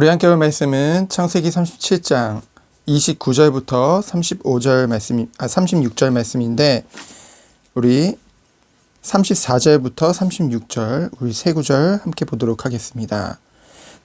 우리 함께 볼 말씀은 창세기 37장 29절부터 35절 말씀, 아, 36절 말씀인데, 우리 34절부터 36절, 우리 세 구절 함께 보도록 하겠습니다.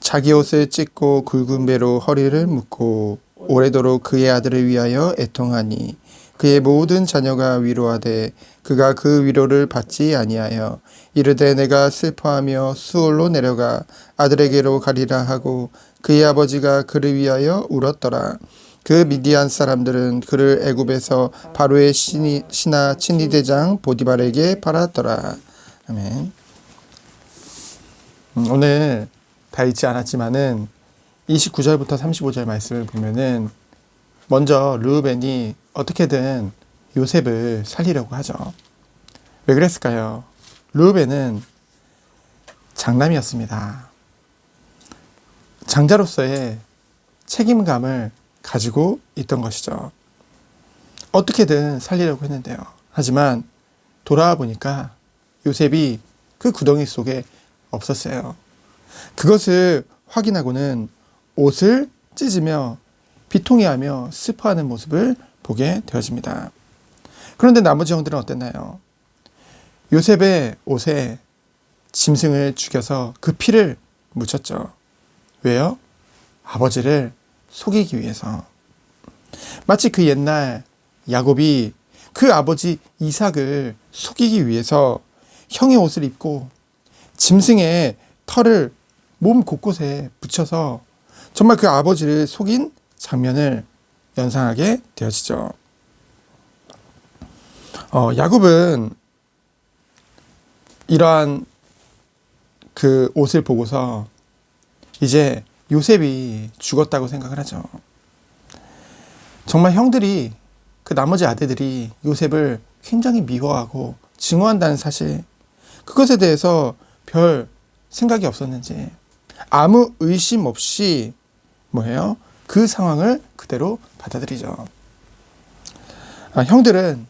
자기 옷을 찢고 굵은 배로 허리를 묶고 오래도록 그의 아들을 위하여 애통하니 그의 모든 자녀가 위로하되 그가 그 위로를 받지 아니하여 이르되 내가 슬퍼하며 수월로 내려가 아들에게로 가리라 하고 그의 아버지가 그를 위하여 울었더라. 그 미디안 사람들은 그를 애굽에서 바로의 신이, 신하 친위대장 보디발에게 팔았더라. 아멘. 음, 오늘 다 읽지 않았지만은 29절부터 35절 말씀을 보면은 먼저 르우벤이 어떻게든 요셉을 살리려고 하죠. 왜 그랬을까요? 르우벤은 장남이었습니다. 장자로서의 책임감을 가지고 있던 것이죠. 어떻게든 살리려고 했는데요. 하지만 돌아와 보니까 요셉이 그 구덩이 속에 없었어요. 그것을 확인하고는 옷을 찢으며 비통해하며 슬퍼하는 모습을 보게 되어집니다. 그런데 나머지 형들은 어땠나요? 요셉의 옷에 짐승을 죽여서 그 피를 묻혔죠. 왜요? 아버지를 속이기 위해서. 마치 그 옛날 야곱이 그 아버지 이삭을 속이기 위해서 형의 옷을 입고 짐승의 털을 몸 곳곳에 붙여서 정말 그 아버지를 속인 장면을 연상하게 되어지죠. 어, 야곱은 이러한 그 옷을 보고서 이제 요셉이 죽었다고 생각을 하죠. 정말 형들이 그 나머지 아들들이 요셉을 굉장히 미워하고 증오한다는 사실 그것에 대해서 별 생각이 없었는지 아무 의심 없이 뭐예요? 그 상황을 그대로 받아들이죠. 아, 형들은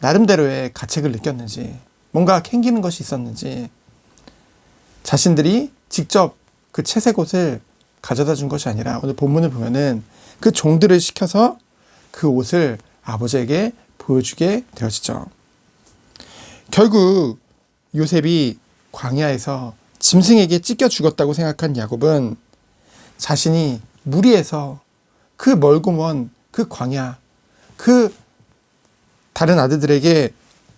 나름대로의 가책을 느꼈는지 뭔가 캥기는 것이 있었는지 자신들이 직접 그 채색 옷을 가져다 준 것이 아니라 오늘 본문을 보면은 그 종들을 시켜서 그 옷을 아버지에게 보여주게 되어지죠. 결국 요셉이 광야에서 짐승에게 찢겨 죽었다고 생각한 야곱은 자신이 무리해서 그 멀고 먼 그 광야, 그 다른 아들들에게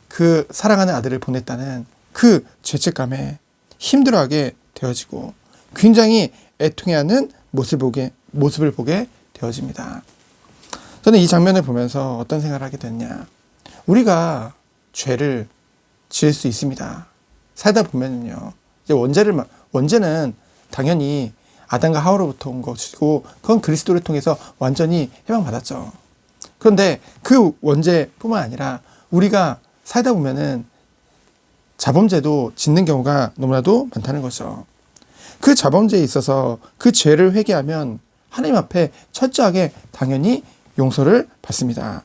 그 사랑하는 아들을 보냈다는 그 죄책감에 힘들어하게 되어지고 굉장히 애통해하는 모습을 보게, 모습을 보게 되어집니다. 저는 이 장면을 보면서 어떤 생각을 하게 됐냐. 우리가 죄를 지을 수 있습니다. 살다 보면요. 이제 원죄를, 원죄는 당연히 아담과 하와로부터 온 것이고 그건 그리스도를 통해서 완전히 해방받았죠. 그런데 그 원죄뿐만 아니라 우리가 살다 보면은 자범죄도 짓는 경우가 너무나도 많다는 거죠. 그 자범죄에 있어서 그 죄를 회개하면 하나님 앞에 철저하게 당연히 용서를 받습니다.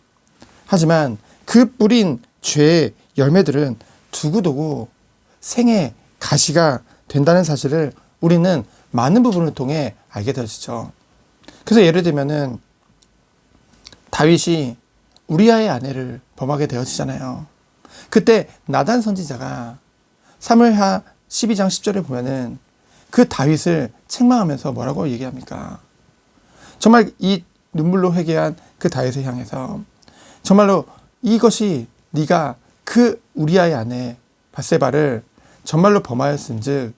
하지만 그 뿌린 죄의 열매들은 두고두고 생의 가시가 된다는 사실을 우리는 많은 부분을 통해 알게 되어지죠. 그래서 예를 들면은 다윗이 우리아의 아내를 범하게 되어지잖아요. 그때 나단 선지자가 사무엘하 12장 10절에 보면은 그 다윗을 책망하면서 뭐라고 얘기합니까? 정말 이 눈물로 회개한 그 다윗을 향해서 정말로 이것이 네가 그 우리아의 아내 바세바를 정말로 범하였은즉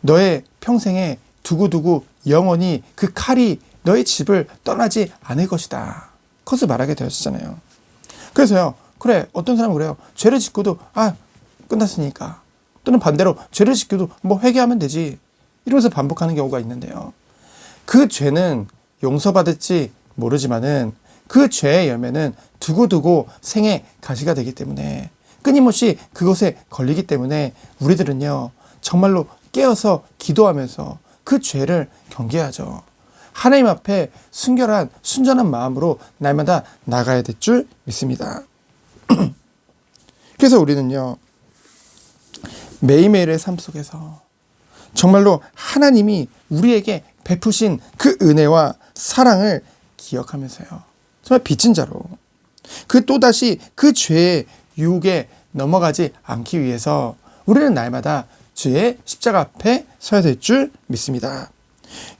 너의 평생에 두고두고 영원히 그 칼이 너의 집을 떠나지 않을 것이다. 그것을 말하게 되었잖아요. 그래서요, 그래, 어떤 사람은 그래요. 죄를 짓고도, 아, 끝났으니까. 또는 반대로, 죄를 짓고도 뭐 회개하면 되지. 이러면서 반복하는 경우가 있는데요. 그 죄는 용서받을지 모르지만은 그 죄의 열매는 두고두고 생의 가시가 되기 때문에 끊임없이 그것에 걸리기 때문에 우리들은요, 정말로 깨어서 기도하면서 그 죄를 경계하죠. 하나님 앞에 순결한 순전한 마음으로 날마다 나가야 될 줄 믿습니다. 그래서 우리는요. 매일매일의 삶 속에서 정말로 하나님이 우리에게 베푸신 그 은혜와 사랑을 기억하면서요. 정말 빚진 자로 그 또다시 그 죄의 유혹에 넘어가지 않기 위해서 우리는 날마다 주의 십자가 앞에 서야 될 줄 믿습니다.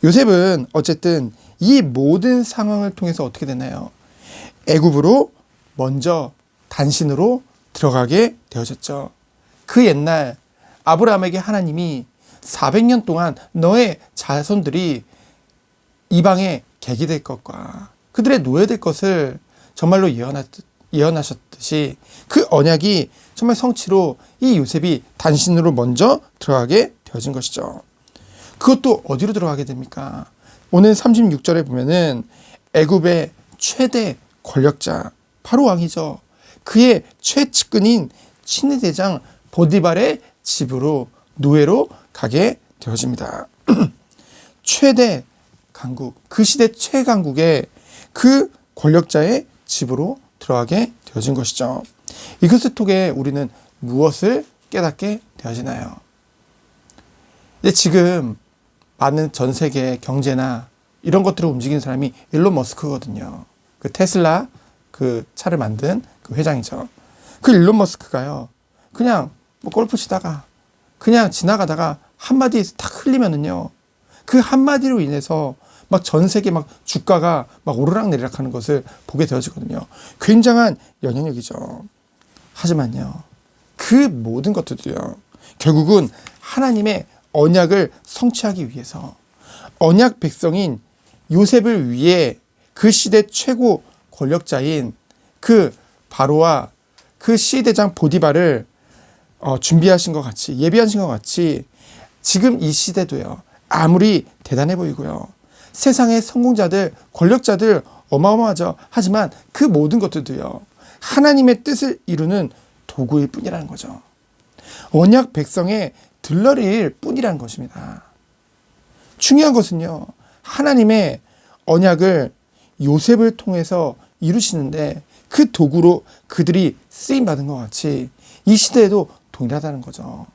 요셉은 어쨌든 이 모든 상황을 통해서 어떻게 되나요? 애굽으로 먼저 단신으로 들어가게 되어졌죠. 그 옛날 아브라함에게 하나님이 400년 동안 너의 자손들이 이방에 객이 될 것과 그들의 노예될 것을 정말로 예언하셨듯이 그 언약이 정말 성취로 이 요셉이 단신으로 먼저 들어가게 되어진 것이죠. 그것도 어디로 들어가게 됩니까? 오늘 36절에 보면은 애굽의 최대 권력자 바로 왕이죠. 그의 최측근인 친위 대장 보디발의 집으로 노예로 가게 되어집니다. 최대 강국, 그 시대 최강국의 그 권력자의 집으로 들어가게 되어진 것이죠. 이것을 통해 우리는 무엇을 깨닫게 되어지나요? 근데 지금 많은 전 세계 경제나 이런 것들을 움직이는 사람이 일론 머스크거든요. 그 테슬라 그 차를 만든 그 회장이죠. 그 일론 머스크가요. 그냥 뭐 골프 치다가 그냥 지나가다가 한마디 탁 흘리면은요. 그 한마디로 인해서 막 전 세계 막 주가가 막 오르락내리락 하는 것을 보게 되어지거든요. 굉장한 영향력이죠. 하지만요. 그 모든 것들도요. 결국은 하나님의 언약을 성취하기 위해서 언약 백성인 요셉을 위해 그 시대 최고 권력자인 그 바로와 그 시대장 보디바를 어, 준비하신 것 같이 예비하신 것 같이 지금 이 시대도요 아무리 대단해 보이고요 세상의 성공자들 권력자들 어마어마하죠. 하지만 그 모든 것들도요 하나님의 뜻을 이루는 도구일 뿐이라는 거죠. 언약 백성의 들러리일 뿐이라는 것입니다. 중요한 것은요 하나님의 언약을 요셉을 통해서 이루시는데 그 도구로 그들이 쓰임 받은 것 같이 이 시대에도 동일하다는 거죠.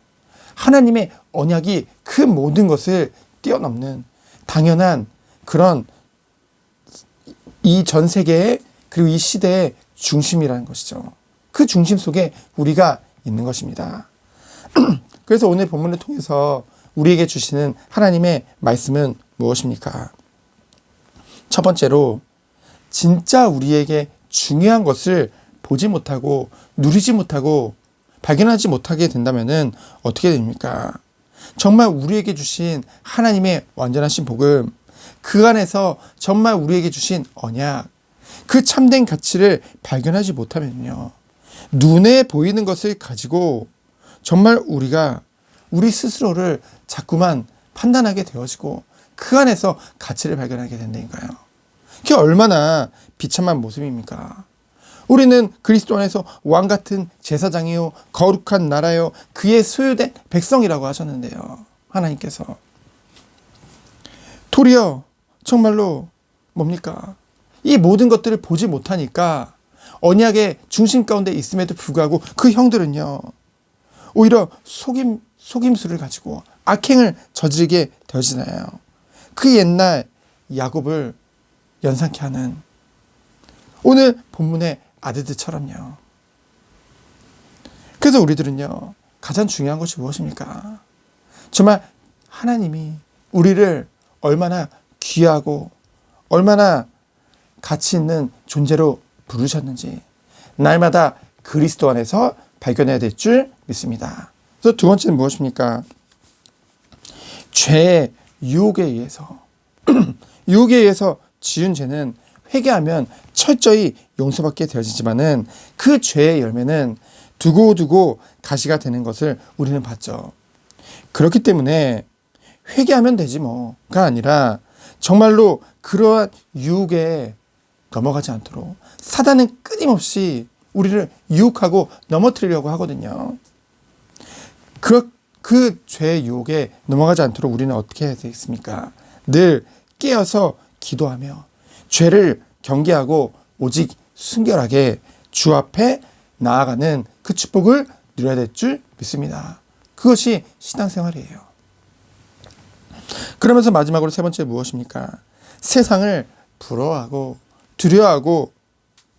하나님의 언약이 그 모든 것을 뛰어넘는 당연한 그런 이 전 세계의 그리고 이 시대의 중심이라는 것이죠. 그 중심 속에 우리가 있는 것입니다. 그래서 오늘 본문을 통해서 우리에게 주시는 하나님의 말씀은 무엇입니까? 첫 번째로 진짜 우리에게 중요한 것을 보지 못하고 누리지 못하고 발견하지 못하게 된다면 어떻게 됩니까? 정말 우리에게 주신 하나님의 완전하신 복음, 그 안에서 정말 우리에게 주신 언약, 그 참된 가치를 발견하지 못하면요. 눈에 보이는 것을 가지고 정말 우리가 우리 스스로를 자꾸만 판단하게 되어지고 그 안에서 가치를 발견하게 된다니까요. 그게 얼마나 비참한 모습입니까? 우리는 그리스도 안에서 왕 같은 제사장이요 거룩한 나라요 그의 소유된 백성이라고 하셨는데요. 하나님께서 도리어 정말로 뭡니까? 이 모든 것들을 보지 못하니까 언약의 중심 가운데 있음에도 불구하고 그 형들은요. 오히려 속임 속임수를 가지고 악행을 저지르게 되어지나요? 그 옛날 야곱을 연상케 하는 오늘 본문의 아들들처럼요. 그래서 우리들은요, 가장 중요한 것이 무엇입니까? 정말 하나님이 우리를 얼마나 귀하고 얼마나 가치 있는 존재로 부르셨는지 날마다 그리스도 안에서 발견해야 될 줄 믿습니다. 그래서 두 번째는 무엇입니까? 죄의 유혹에 의해서 유혹에 의해서 지은 죄는 회개하면 철저히 용서받게 되어지지만은 그 죄의 열매는 두고두고 가시가 되는 것을 우리는 봤죠. 그렇기 때문에 회개하면 되지 뭐가 아니라 정말로 그러한 유혹에 넘어가지 않도록 사단은 끊임없이 우리를 유혹하고 넘어뜨리려고 하거든요. 그, 그 죄의 유혹에 넘어가지 않도록 우리는 어떻게 해야 되겠습니까? 늘 깨어서 기도하며 죄를 경계하고 오직 순결하게 주 앞에 나아가는 그 축복을 누려야 될 줄 믿습니다. 그것이 신앙생활이에요. 그러면서 마지막으로 세 번째 무엇입니까? 세상을 부러워하고 두려워하고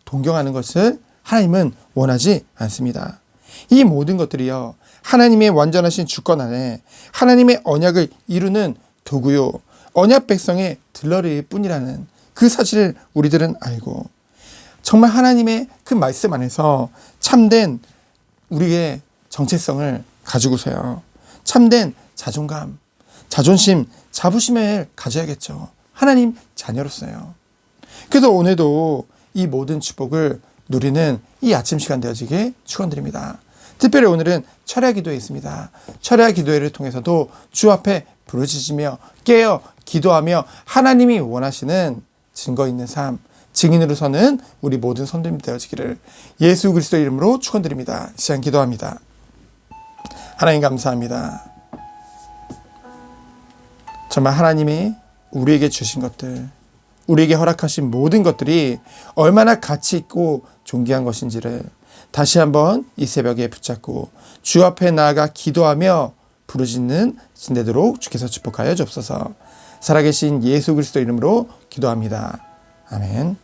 동경하는 것을 하나님은 원하지 않습니다. 이 모든 것들이요. 하나님의 완전하신 주권 안에 하나님의 언약을 이루는 도구요. 언약 백성의 들러리일 뿐이라는 그 사실을 우리들은 알고 정말 하나님의 그 말씀 안에서 참된 우리의 정체성을 가지고서요. 참된 자존감, 자존심, 자부심을 가져야겠죠. 하나님 자녀로서요. 그래서 오늘도 이 모든 축복을 누리는 이 아침 시간 되어지게 축원드립니다. 특별히 오늘은 철야 기도회 있습니다. 철야 기도회를 통해서도 주 앞에 부르짖으며 깨어 기도하며 하나님이 원하시는 증거 있는 삶, 증인으로 서는 우리 모든 선들님 되어지기를 예수 그리스도 이름으로 축원드립니다. 시간 기도합니다. 하나님 감사합니다. 정말 하나님이 우리에게 주신 것들, 우리에게 허락하신 모든 것들이 얼마나 가치 있고 존귀한 것인지를 다시 한번 이 새벽에 붙잡고 주 앞에 나아가 기도하며 부르짖는 신되도록 주께서 축복하여 주옵소서. 살아계신 예수 그리스도 이름으로 기도합니다. 아멘.